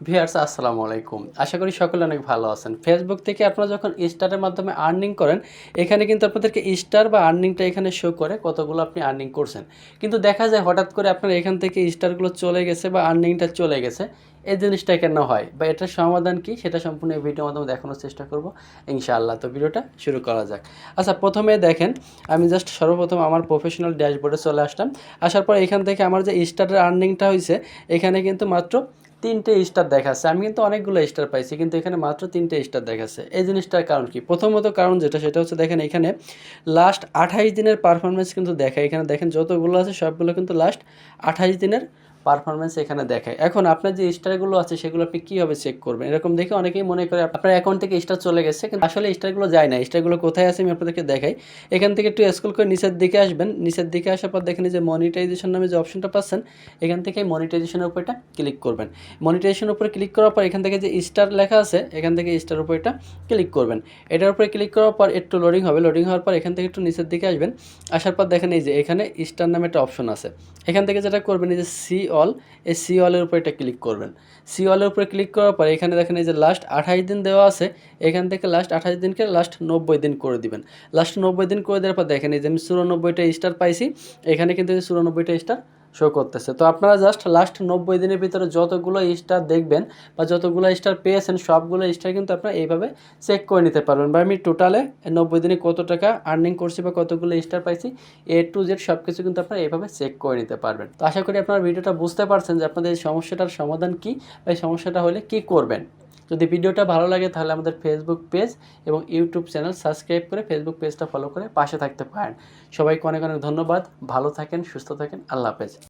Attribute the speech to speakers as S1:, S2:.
S1: Viewers আসসালামু আলাইকুম। আশা করি সকলে অনেক ভালো আছেন। ফেসবুক থেকে আপনারা যখন স্টারের মাধ্যমে আর্নিং করেন, এখানে কিন্তু আপনাদেরকে স্টার বা আর্নিংটা এখানে শো করে কতগুলো আপনি আর্নিং করছেন। কিন্তু দেখা যায় হঠাৎ করে আপনার এখান থেকে স্টারগুলো চলে গেছে বা আর্নিংটা চলে গেছে। এই জিনিসটা কেন হয় বা এটার সমাধান কি, সেটা সম্পূর্ণ এই ভিডিওর মাধ্যমে দেখানোর চেষ্টা করব। ইনশাআল্লাহ। তো ভিডিওটা শুরু করা যাক। আচ্ছা প্রথমে দেখেন, আমি জাস্ট সর্বপ্রথম আমার প্রফেশনাল ড্যাশবোর্ডে চলে আসলাম। আসার পর এখান থেকে আমার যে স্টারের আর্নিংটা হয়েছে এখানে কিন্তু মাত্র তিনটে স্টার দেখাচ্ছে। আমি কিন্তু অনেকগুলো স্টার পাইছি, কিন্তু এখানে মাত্র তিনটে স্টার দেখাচ্ছে। এই জিনিসটার কারণ কি? প্রথমত কারণ যেটা, সেটা হচ্ছে দেখেন এখানে লাস্ট আঠাইশ দিনের পারফরমেন্স কিন্তু দেখায়। এখানে দেখেন যতগুলো আছে, সবগুলো কিন্তু লাস্ট আঠাইশ দিনের পারফরমেন্স এখানে দেখায়। এখন আপনার যে স্টারগুলো আছে, সেগুলো আপনি কীভাবে চেক করবেন? এরকম দেখে অনেকেই মনে করে, আপনার অ্যাকাউন্ট থেকে স্টার চলে গেছে, কিন্তু আসলে স্টারগুলো যায় না। স্টারগুলো কোথায় আছে আমি আপনাদেরকে দেখাই। এখান থেকে একটু স্কুল করে নিচের দিকে আসবেন। নিচের দিকে আসার পর দেখেন যে মনিটাইজেশন নামে যে অপশনটা পাচ্ছেন, এখান থেকে মনিটাইজেশনের উপর এটা ক্লিক করবেন। মনিটাইজেশনের উপরে ক্লিক করার পর এখান থেকে যে স্টার লেখা আছে, এখান থেকে স্টার উপর এটা ক্লিক করবেন। এটার উপরে ক্লিক করার পর একটু লোডিং হবে। লোডিং হওয়ার পর এখান থেকে একটু নিচের দিকে আসবেন। আসার পর দেখেন এই যে এখানে স্টার নামে একটা অপশন আছে। এখান থেকে যেটা করবেন, এই যে সি অল এই সি অলের উপরে এটা ক্লিক করবেন। সি অলের উপরে ক্লিক করার পর এখানে দেখেন এই যে লাস্ট আঠাশ দিন দেওয়া আছে, এখান থেকে লাস্ট আঠাশ দিনকে লাস্ট নব্বই দিন করে দিবেন। লাস্ট নব্বই দিন করে দেওয়ার পর দেখেন এই যে আমি চুরানব্বইটা স্টার পাইছি, এখানে কিন্তু চুরানব্বইটা স্টার শো করতেছে। তো আপনারা জাস্ট লাস্ট নব্বই দিনের ভিতরে যতগুলো স্টার দেখবেন বা যতগুলো স্টার পেয়েছেন, সবগুলো স্টার কিন্তু আপনারা এইভাবে চেক করে নিতে পারবেন। বা আমি টোটালে নব্বই দিনে কত টাকা আর্নিং করছি বা কতগুলো স্টার পাইছি এ টু জেড সব কিছু কিন্তু আপনারা এইভাবে চেক করে নিতে পারবেন। তো আশা করি আপনারা ভিডিওটা বুঝতে পারছেন যে আপনাদের এই সমস্যাটার সমাধান কী বা এই সমস্যাটা হলে কী করবেন। যদি ভিডিওটা ভালো লাগে তাহলে আমাদের ফেসবুক পেজ এবং ইউটিউব চ্যানেল সাবস্ক্রাইব করে ফেসবুক পেজটা ফলো করে পাশে থাকতে পারেন। সবাইকে অনেক অনেক ধন্যবাদ। ভালো থাকেন, সুস্থ থাকেন। আল্লাহ হাফেজ।